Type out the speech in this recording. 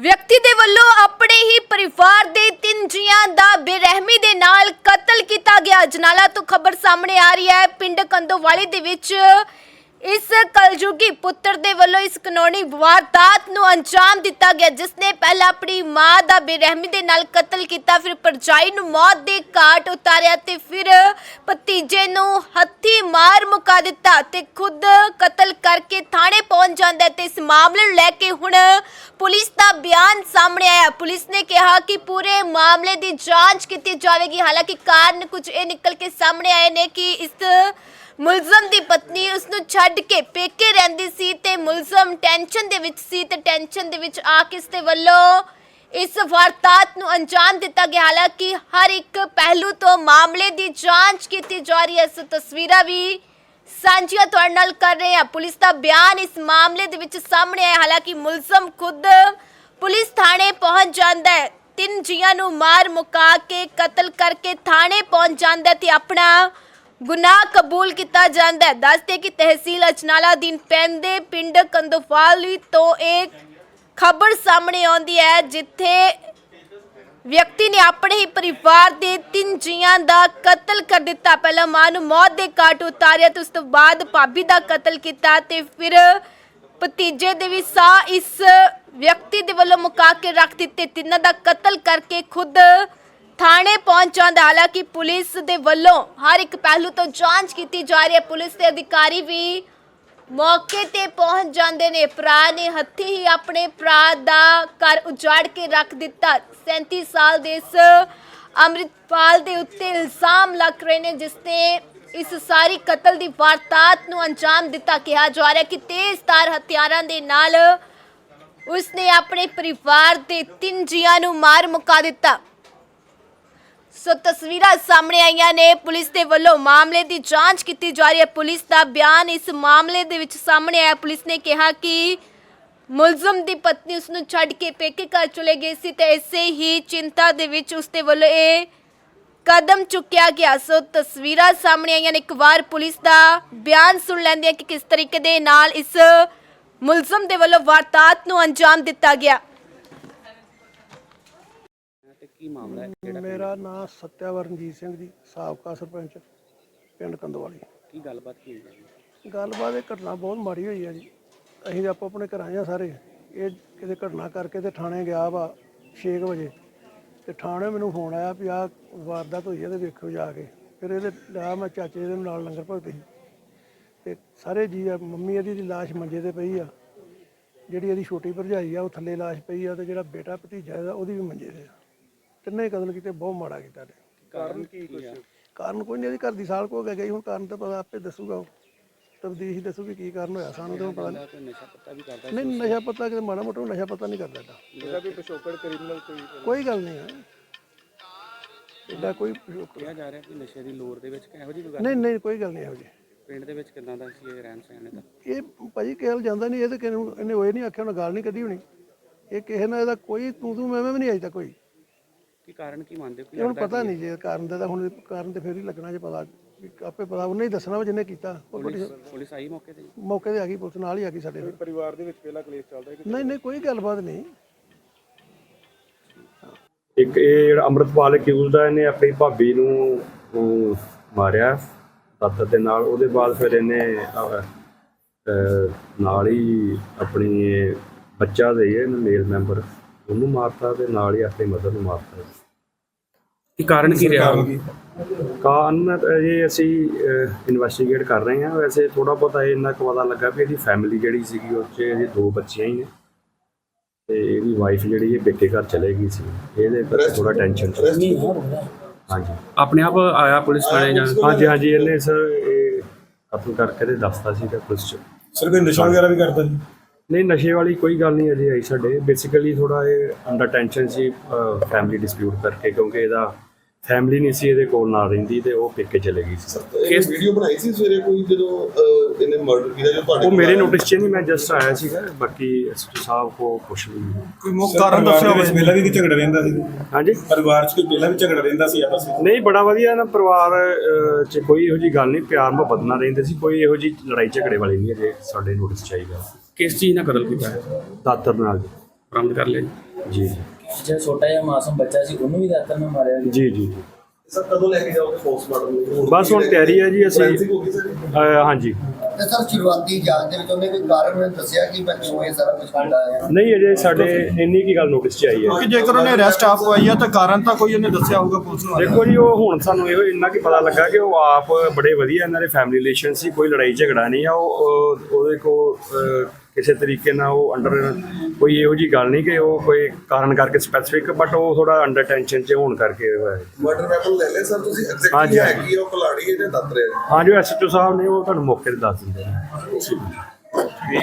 ਵਿਅਕਤੀ ਦੇ ਵੱਲੋਂ ਆਪਣੇ ਹੀ ਪਰਿਵਾਰ ਦੇ ਤਿੰਨ ਜੀਆਂ ਦਾ ਬੇਰਹਿਮੀ ਦੇ ਨਾਲ ਕਤਲ ਕੀਤਾ ਗਿਆ। ਜਨਾਲਾ ਤੋਂ ਖਬਰ ਸਾਹਮਣੇ ਆ ਰਹੀ ਹੈ। ਪਿੰਡ ਕੰਦੋਵਾਲੀ ਦੇ ਵਿੱਚ ਇਸ ਕਲਯੁਗੀ ਪੁੱਤਰ ਦੇ ਵੱਲੋਂ ਇਸ ਕਾਨੂੰਨੀ ਵਾਰਦਾਤ ਨੂੰ ਅੰਜਾਮ ਦਿੱਤਾ ਗਿਆ ਜਿਸ ਨੇ ਪਹਿਲਾਂ ਆਪਣੀ ਮਾਂ ਦਾ ਬੇਰਹਿਮੀ ਦੇ ਨਾਲ ਕਤਲ ਕੀਤਾ, ਫਿਰ ਪਰਜਾਈ ਨੂੰ ਮੌਤ ਦੇ ਘਾਟ ਉਤਾਰਿਆ ਤੇ ਫਿਰ ਭਤੀਜੇ ਨੂੰ ਹੱਥੀ ਮਾਰ ਮੁਕਾ ਦਿੱਤਾ ਤੇ ਖੁਦ ਕਤਲ ਕਰਕੇ ਥਾਣੇ ਪਹੁੰਚ ਜਾਂਦਾ ਤੇ ਇਸ ਮਾਮਲੇ ਨੂੰ ਲੈ ਕੇ ਹੁਣ ਪੁਲਿਸ ਦਾ ਬਿਆਨ ਸਾਹਮਣੇ ਆਇਆ। ਪੁਲਿਸ ਨੇ ਕਿਹਾ ਕਿ ਪੂਰੇ ਮਾਮਲੇ ਦੀ ਜਾਂਚ ਕੀਤੀ ਜਾਵੇਗੀ। ਹਾਲਾਂਕਿ ਕਾਰਨ ਕੁਝ ਇਹ ਨਿਕਲ ਕੇ ਸਾਹਮਣੇ ਆਏ ਨੇ ਕਿ ਇਸ ਮੁਲਜ਼ਮ ਦੀ ਪਤਨੀ ਉਸ ਨੂੰ ਛੱਡ ਕੇ ਪੇਕੇ ਰਹਿੰਦੀ ਸੀ ਤੇ ਮੁਲਜ਼ਮ ਟੈਨਸ਼ਨ ਦੇ ਵਿੱਚ ਸੀ ਤੇ ਟੈਨਸ਼ਨ ਦੇ ਵਿੱਚ ਆ ਕੇ ਇਸ ਦੇ ਵੱਲੋਂ ਇਸ ਵਾਰਦਾਤ ਨੂੰ ਅੰਜਾਮ ਦਿੱਤਾ ਗਿਆ। ਹਾਲਾਂਕਿ ਹਰ ਇੱਕ ਪਹਿਲੂ ਤੋਂ ਮਾਮਲੇ ਦੀ ਜਾਂਚ ਕੀਤੀ ਜਾ ਰਹੀ ਹੈ। ਸੋ ਤਸਵੀਰਾਂ ਵੀ ਸਾਂਝੀਆਂ ਤੁਹਾਡੇ ਨਾਲ ਕਰ ਰਹੇ ਹਾਂ। ਪੁਲਿਸ ਦਾ ਬਿਆਨ ਇਸ ਮਾਮਲੇ ਦੇ ਵਿੱਚ ਸਾਹਮਣੇ ਆਇਆ। ਹਾਲਾਂਕਿ ਮੁਲਜ਼ਮ ਖੁਦ ਪੁਲਿਸ ਥਾਣੇ ਪਹੁੰਚ ਜਾਂਦਾ ਹੈ। ਤਿੰਨ ਜੀਆਂ ਨੂੰ ਮਾਰ ਮੁਕਾ ਕੇ ਕਤਲ ਕਰਕੇ ਥਾਣੇ ਪਹੁੰਚ ਜਾਂਦਾ ਤੇ ਆਪਣਾ ਗੁਨਾਹ ਕਬੂਲ ਕੀਤਾ ਜਾਂਦਾ ਹੈ। ਦੱਸਦੇ ਕਿ ਤਹਿਸੀਲ ਅਜਨਾਲਾ ਦੀਨ ਪੈਂਦੇ ਪਿੰਡ ਕੰਦੋਵਾਲੀ ਤੋਂ ਇੱਕ ਖਬਰ ਸਾਹਮਣੇ ਆਉਂਦੀ ਹੈ ਜਿੱਥੇ ਵਿਅਕਤੀ ਨੇ ਆਪਣੇ ਹੀ ਪਰਿਵਾਰ ਦੇ ਤਿੰਨ ਜੀਆਂ ਦਾ ਕਤਲ ਕਰ ਦਿੱਤਾ। ਪਹਿਲਾਂ ਮਾਂ ਨੂੰ ਮੌਤ ਦੇ ਘਾਟ ਉਤਾਰਿਆ ਤੇ ਉਸ ਤੋਂ ਬਾਅਦ ਭਾਬੀ ਦਾ ਕਤਲ ਕੀਤਾ ਤੇ ਫਿਰ ਭਤੀਜੇ ਦੇ ਵੀ ਸਾਹ ਇਸ ਵਿਅਕਤੀ ਦੇ ਵੱਲੋਂ ਮੁਕਾ ਕੇ ਰੱਖ ਦਿੱਤੇ। ਤਿੰਨਾਂ ਦਾ ਕਤਲ ਕਰਕੇ ਖੁਦ ਥਾਣੇ ਪਹੁੰਚ ਜਾਂਦਾ। ਹਾਲਾਂਕਿ ਪੁਲਿਸ ਦੇ ਵੱਲੋਂ ਹਰ ਇੱਕ ਪਹਿਲੂ ਤੋਂ ਜਾਂਚ ਕੀਤੀ ਜਾ ਰਹੀ ਹੈ। ਪੁਲਿਸ ਦੇ ਅਧਿਕਾਰੀ ਵੀ ਮੌਕੇ ਤੇ ਪਹੁੰਚ ਜਾਂਦੇ ਨੇ। ਭਰਾ ਨੇ ਹੱਥੀ ਹੀ ਆਪਣੇ ਭਰਾ ਦਾ ਘਰ ਉਜਾੜ ਕੇ ਰੱਖ ਦਿੱਤਾ। 37 ਸਾਲ ਦੇ ਇਸ ਅੰਮ੍ਰਿਤਪਾਲ ਦੇ ਉੱਤੇ ਇਲਜ਼ਾਮ ਲੱਗ ਰਹੇ ਨੇ, ਜਿਸ ਨੇ ਇਸ ਸਾਰੀ ਕਤਲ ਦੀ ਵਾਰਦਾਤ ਨੂੰ ਅੰਜਾਮ ਦਿੱਤਾ। ਕਿਹਾ ਜਾ ਰਿਹਾ ਕਿ ਤੇਜ਼ਧਾਰ ਹਥਿਆਰਾਂ ਦੇ ਨਾਲ ਉਸਨੇ ਆਪਣੇ ਪਰਿਵਾਰ ਦੇ ਤਿੰਨ ਜੀਆਂ ਨੂੰ ਮਾਰ ਮੁਕਾ ਦਿੱਤਾ। ਸੋ ਤਸਵੀਰਾਂ ਸਾਹਮਣੇ ਆਈਆਂ ਨੇ। ਪੁਲਿਸ ਦੇ ਵੱਲੋਂ ਮਾਮਲੇ ਦੀ ਜਾਂਚ ਕੀਤੀ ਜਾ ਰਹੀ ਹੈ। ਪੁਲਿਸ ਦਾ ਬਿਆਨ ਇਸ ਮਾਮਲੇ ਦੇ ਵਿੱਚ ਸਾਹਮਣੇ ਆਇਆ। ਪੁਲਿਸ ਨੇ ਕਿਹਾ ਕਿ ਮੁਲਜ਼ਮ ਦੀ ਪਤਨੀ ਉਸ ਨੂੰ ਛੱਡ ਕੇ ਪੇਕੇ ਘਰ ਚਲੇ ਗਈ ਸੀ ਤੇ ਇਸੇ ਹੀ ਚਿੰਤਾ ਦੇ ਵਿੱਚ ਉਸ ਦੇ ਵੱਲੋਂ ਇਹ ਕਦਮ ਚੁੱਕਿਆ ਗਿਆ। ਸੋ ਤਸਵੀਰਾਂ ਸਾਹਮਣੇ ਆਈਆਂ ਨੇ। ਇੱਕ ਵਾਰ ਪੁਲਿਸ ਦਾ ਬਿਆਨ ਸੁਣ ਲੈਂਦੇ ਹਾਂ ਕਿ ਕਿਸ ਤਰੀਕੇ ਦੇ ਨਾਲ ਇਸ ਮੁਲਜ਼ਮ ਦੇ ਵੱਲੋਂ ਵਾਰਦਾਤ ਨੂੰ ਅੰਜਾਮ ਦਿੱਤਾ ਗਿਆ। ਕੀ ਮਾਮਲਾ ਹੈ? ਜਿਹੜਾ ਮੇਰਾ ਨਾਮ ਸਤਿਆਵਰਨਜੀਤ ਸਿੰਘ ਜੀ ਸਾਬਕਾ ਸਰਪੰਚ ਪਿੰਡ ਕੰਦਵਾਲੀ। ਕੀ ਗੱਲਬਾਤ ਕੀ ਹੋਈ ਹੈ? ਗੱਲਬਾਤ ਇਹ ਘਟਨਾ ਬਹੁਤ ਮਾੜੀ ਹੋਈ ਹੈ ਜੀ। ਅਸੀਂ ਤਾਂ ਆਪੋ ਆਪਣੇ ਘਰਾਂ ਆ ਸਾਰੇ। ਇਹ ਕਿਤੇ ਘਟਨਾ ਕਰਕੇ ਤੇ ਥਾਣੇ ਗਿਆ ਵਾ 6 ਵਜੇ। ਤੇ ਥਾਣੇ ਮੈਨੂੰ ਫੋਨ ਆਇਆ ਵੀ ਆਹ ਵਾਰਦਾਤ ਹੋਈ ਹੈ ਤੇ ਵੇਖੋ ਜਾ ਕੇ। ਫਿਰ ਇਹਦੇ ਲਿਆ ਮੈਂ ਚਾਚੇ ਦੇ ਨਾਲ ਲੰਗਰ ਭਗਤੀ ਸੀ। ਤੇ ਸਾਰੇ ਜੀ ਆ ਮੰਮੀ ਇਹਦੀ ਦੀ ਲਾਸ਼ ਮੰਜੇ ਤੇ ਪਈ ਆ। ਜਿਹੜੀ ਇਹਦੀ ਛੋਟੀ ਭਰਜਾਈ ਆ ਉਹ ਥੱਲੇ ਲਾਸ਼ ਪਈ ਆ ਤੇ ਜਿਹੜਾ ਬੇਟਾ ਭਤੀਜਾ ਇਹਦਾ ਉਹਦੀ ਵੀ ਮੰਜੇ ਤੇ ਆ। ਤਿੰਨੇ ਕਤਲ ਕੀਤੇ ਬਹੁਤ ਮਾੜਾ ਕੀਤਾ ਨੇ ਕਾਰਨ ਕੀ ਕੁਛ? ਕਾਰਨ ਕੋਈ ਨਹੀਂ ਇਹਦੀ ਘਰ ਦੀ ਸਾਲ ਕੋ ਗਈ ਹੁਣ ਕਾਰਨ ਤਾਂ ਪਤਾ ਆਪੇ ਦੱਸੂਗਾ ਉਹ। ਤਬਦੀਸ਼ ਹੀ ਦੱਸੂਗੀ ਕੀ ਕਾਰਨ ਹੋਇਆ ਸਾਨੂੰ ਤਾਂ ਹੁਣ ਪਤਾ ਨਹੀਂ ਕੋਈ ਨਸ਼ਾ ਪੱਤਾ ਵੀ ਕਰਦਾ ਨਹੀਂ ਨਸ਼ਾ ਪਤਾ ਕਿ ਮਾੜਾ ਮੋਟਾ ਨਸ਼ਾ ਪਤਾ ਨਹੀਂ ਕਰਦਾ ਏਦਾਂ ਇਹਦਾ ਵੀ ਪਿਛੋਕੜ ਕ੍ਰਿਮੀਨਲ ਕੋਈ ਕੋਈ? ਗੱਲ ਨਹੀਂ ਹੈ। ਏਦਾਂ ਕੋਈ ਕਿਹਾ ਜਾ ਰਿਹਾ ਕਿ ਨਸ਼ੇ ਦੀ ਲੋਰ ਦੇ ਵਿੱਚ ਇਹੋ ਜਿਹੀ ਕੋਈ ਗੱਲ? ਨਹੀਂ ਨਹੀਂ ਕੋਈ ਗੱਲ ਨਹੀਂ ਇਹੋ ਜਿਹੀ। ਪਿੰਡ ਦੇ ਵਿੱਚ ਕਿਦਾਂ ਦਾ ਸੀ ਇਹ ਰਹਿਣ ਸਹਿਣ ਦਾ ਇਹ ਭਾਜੀ ਕਿਹਲ ਜਾਂਦਾ ਨਹੀਂ ਇਹ ਤਾਂ ਕਿਸੇ ਨੂੰ ਇਹਨੇ ਹੋਏ ਨਹੀਂ ਆਖਿਆ ਉਹਨੇ ਗੱਲ ਨਹੀਂ ਕੱਢੀ ਹੋਣੀ। ਇਹ ਕਿਸੇ ਨਾਲ ਇਹਦਾ ਕੋਈ ਤੂੰ ਤੂੰ ਮੈਂ ਮੈਂ ਵੀ ਨਹੀਂ ਅਜੇ ਤੱਕ ਕੋਈ। ਕੀ ਕਾਰਨ ਕੀ ਮੰਨਦੇ ਇਹ ਕੋਈ ਹੁਣ ਪਤਾ ਨਹੀਂ ਜੇ ਕਾਰਨ ਦਾ ਤਾਂ ਹੁਣ ਕਾਰਨ ਤੇ ਫੇਰ ਹੀ ਲੱਗਣਾ ਜੇ ਪਤਾ। ਵੀ ਆਪੇ ਪਤਾ ਉਹਨੇ ਹੀ ਦੱਸਣਾ ਵਾ ਜਿਹਨੇ ਕੀਤਾ। ਉਹ ਬੜੀ ਪੁਲਿਸ ਆਈ ਮੌਕੇ ਤੇ? ਮੌਕੇ ਤੇ ਆ ਗਈ ਪੁਲਿਸ ਨਾਲ ਹੀ ਆ ਗਈ ਸਾਡੇ ਪਰਿਵਾਰ ਦੇ ਵਿੱਚ ਪਹਿਲਾ ਕਲੇਸ਼ ਚੱਲਦਾ ਨਹੀਂ ਨਹੀਂ ਕੋਈ ਗੱਲਬਾਤ ਨਹੀਂ। ਇੱਕ ਇਹ ਜਿਹੜਾ ਅੰਮ੍ਰਿਤਪਾਲ ਅਕਿਊਜ਼ਡ ਆ ਇਹਨੇ ਆਪਣੀ ਭਾਬੀ ਨੂੰ ਅਮ, ਮਾਰਿਆ ਦਾਤਰ ਦੇ ਨਾਲ। ਉਹਦੇ ਬਾਅਦ ਫਿਰ ਇਹਨੇ ਅਹ, ਨਾਲ ਹੀ ਆਪਣੀ ਇਹ ਬੱਚਾ ਦੇ ਇਹ ਮੇਲ ਮੈਂਬਰ ਉਹਨੂੰ ਮਾਰਤਾ ਤੇ ਨਾਲ ਹੀ ਆਪਣੀ ਮਦਰ ਨੂੰ ਮਾਰਤਾ। ਕੀ ਕਾਰਨ ਕੀ ਰਿਹਾ? ਕਾਰਨ ਇਹ ਅਸੀਂ ਇਨਵੈਸਟੀਗੇਟ ਕਰ ਰਹੇ ਹਾਂ। ਵੈਸੇ ਥੋੜਾ ਬਹੁਤਾ ਇਹ ਇੰਨਾ ਕੁ ਪਤਾ ਲੱਗਾ ਵੀ ਇਹਦੀ ਫੈਮਿਲੀ ਜਿਹੜੀ ਸੀਗੀ ਉਹ 'ਚ ਇਹਦੇ ਦੋ ਬੱਚੀਆਂ ਹੀ ਨੇ। ਤੇ ਇਹਦੀ ਵਾਈਫ ਜਿਹੜੀ ਇਹ ਪੇਕੇ ਘਰ ਚਲੇ ਗਈ ਸੀ। ਇਹਦੇ ਕਰਕੇ ਥੋੜਾ ਟੈਨਸ਼ਨ ਸੀ। ਹਾਂਜੀ। ਆਪਣੇ ਆਪ ਆਇਆ ਪੁਲਿਸ ਥਾਣੇ ਜਾਂ? ਹਾਂਜੀ ਹਾਂਜੀ ਇਹਨੇ ਸਰ ਇਹ ਕਤਲ ਕਰਕੇ ਤੇ ਦੱਸਤਾ ਸੀ ਕਿ ਪੁਲਿਸ ਚ। ਸਰ ਕੋਈ ਨਸ਼ਾ ਵਗੈਰਾ ਵੀ ਕਰਦਾ ਜੀ? ਨਹੀਂ ਨਸ਼ੇ ਵਾਲੀ ਕੋਈ ਗੱਲ ਨਹੀਂ ਅਜੇ ਆਈ ਸਾਡੇ। ਬੇਸਿਕਲੀ ਥੋੜਾ ਇਹ ਅੰਡਰ ਟੈਨਸ਼ਨ ਸੀ ਫੈਮਿਲੀ ਡਿਸਪਿਊਟ ਕਰਕੇ ਕਿਉਂਕਿ ਇਹਦਾ ਫੈਮਿਲੀ ਨਹੀਂ ਸੀ ਇਹਦੇ ਕੋਲ ਨਾਲ ਰਹਿੰਦੀ ਤੇ ਉਹ ਪੇਕੇ ਚਲੇ ਗਈ ਸੀ। ਇਹ ਵੀਡੀਓ ਬਣਾਈ ਸੀ ਸਵੇਰੇ ਕੋਈ ਜਦੋਂ ਅਹ, ਇਹਨੇ ਮਰਡਰ ਕੀਤਾ ਜੋ ਤੁਹਾਡੇ ਉਹ ਮੇਰੇ? ਨੋਟਿਸ 'ਚ ਨਹੀਂ ਮੈਂ ਜਸਟ ਆਇਆ ਸੀਗਾ ਬਾਕੀ ਐਸਪੀ ਸਾਹਿਬ ਕੋ ਪੁੱਛ ਲਈ ਕੋਈ ਮੁੱਖ ਕਾਰਨ ਦੱਸਿਆ ਹੋਵੇ ਪਹਿਲਾਂ ਵੀ ਕੋਈ ਝਗੜਾ ਰਹਿੰਦਾ ਸੀ? ਹਾਂਜੀ? ਪਰਿਵਾਰ 'ਚ ਕੋਈ ਪਹਿਲਾਂ ਵੀ ਝਗੜਾ ਰਹਿੰਦਾ ਸੀ ਆਪਸ ਵਿੱਚ? ਨਹੀਂ ਬੜਾ ਵਧੀਆ ਨਾ ਪਰਿਵਾਰ ਅਹ, 'ਚ ਕੋਈ ਇਹੋ ਜੀ ਗੱਲ ਨਹੀਂ ਪਿਆਰ ਮੁਹੱਬਤ ਨਾਲ ਰਹਿੰਦੇ ਸੀ ਕੋਈ ਇਹੋ ਜੀ ਲੜਾਈ ਝਗੜੇ ਵਾਲੀ ਨਹੀਂ ਅਜੇ ਸਾਡੇ ਨੋਟਿਸ 'ਚ ਆਈ ਗੱਲ। ਕਿਸ ਚੀਜ਼ ਨਾਲ ਕਤਲ ਕੀਤਾ? ਹੈ ਦਾਤਰ ਨਾਲ। ਜੀ। ਬਰਾਮਦ ਕਰ ਲਿਆ ਜੀ? ਜੀ। ਜਿਹੜਾ ਛੋਟਾ ਜਿਹਾ ਮਾਸੂਮ ਬੱਚਾ ਸੀ ਉਹਨੂੰ ਵੀ ਦਾਤਰ ਨਾਲ ਮਾਰਿਆ ਗਿਆ। ਜੀ ਜੀ। ਸਰ ਕਦੋਂ ਲੈ ਕੇ ਜਾਓਗੇ ਪੋਸਟਮਾਰਟਮ ਨੂੰ ਬਸ ਹੁਣ ਤਿਆਰੀ ਹੈ ਜੀ ਅਸੀਂ। ਹੋ ਅਹ ਹਾਂਜੀ। ਤੇ ਸਰ ਸ਼ੁਰੂਆਤੀ ਜਾਂਚ ਦੇ ਵਿੱਚ ਉਹਨੇ ਕੋਈ ਕਾਰਨ ਦੱਸਿਆ ਕਿ ਇਹ ਸਾਰਾ ਕੁਝ ਕਰਦਾ ਆਇਆ? ਨਹੀਂ ਅਜੇ ਸਾਡੇ ਇੰਨੀ ਕੀ ਗੱਲ ਨੋਟਿਸ 'ਚ ਆਈ ਹੈ। ਕਿ ਜੇਕਰ ਉਹਨੇ ਅਰੈਸਟ ਆਪ ਹੋਈ ਆ ਤਾਂ ਕਾਰਨ ਤਾਂ ਕੋਈ ਉਹਨੇ ਦੱਸਿਆ ਹੋਊਗਾ ਪੁਲਿਸ ਨੂੰ? ਦੇਖੋ ਜੀ ਉਹ ਹੁਣ ਸਾਨੂੰ ਇਹੋ ਇੰਨਾ ਕੀ ਪਤਾ ਲੱਗਾ ਕਿ ਉਹ ਆਪ ਬੜੇ ਵਧੀਆ ਇਹਨਾਂ ਦੇ ਫੈਮਿਲੀ ਰਿਲੇਸ਼ਨ ਸੀ ਕੋਈ ਲੜਾਈ ਝਗੜਾ ਨਹੀਂ ਆ ਉਹ ਉਹ- ਉਹਦੇ ਕੋ ਕਿਸੇ ਤਰੀਕੇ ਨਾਲ ਉਹ ਅੰਡਰ ਕੋਈ ਇਹੋ ਜੀ ਗੱਲ ਨਹੀਂ ਕਿ ਉਹ ਕੋਈ ਕਾਰਨ ਕਰਕੇ ਸਪੈਸੀਫਿਕ ਬਟ ਉਹ ਥੋੜਾ ਅੰਡਰ ਟੈਨਸ਼ਨ 'ਚ ਹੋਣ ਕਰਕੇ ਹੋਇਆ ਹੈ। ਮਰਡਰ ਵੈਪਨ ਲੈ ਲੈ ਸਰ ਤੁਸੀਂ ਐਗਜ਼ੈਕਟਲੀ ਹੈ। ਕੀ ਉਹ ਕੁਲਾੜੀ ਹੈ ਜਾਂ ਦੱਤ ਰਿਹਾ ਹਾਂ? ਜੋ ਐਸਐਚਓ ਸਾਹਿਬ ਨੇ ਉਹ ਤੁਹਾਨੂੰ ਮੌਕੇ ਤੇ ਦੱਸ ਦਿੰਦੇ ਨੇ।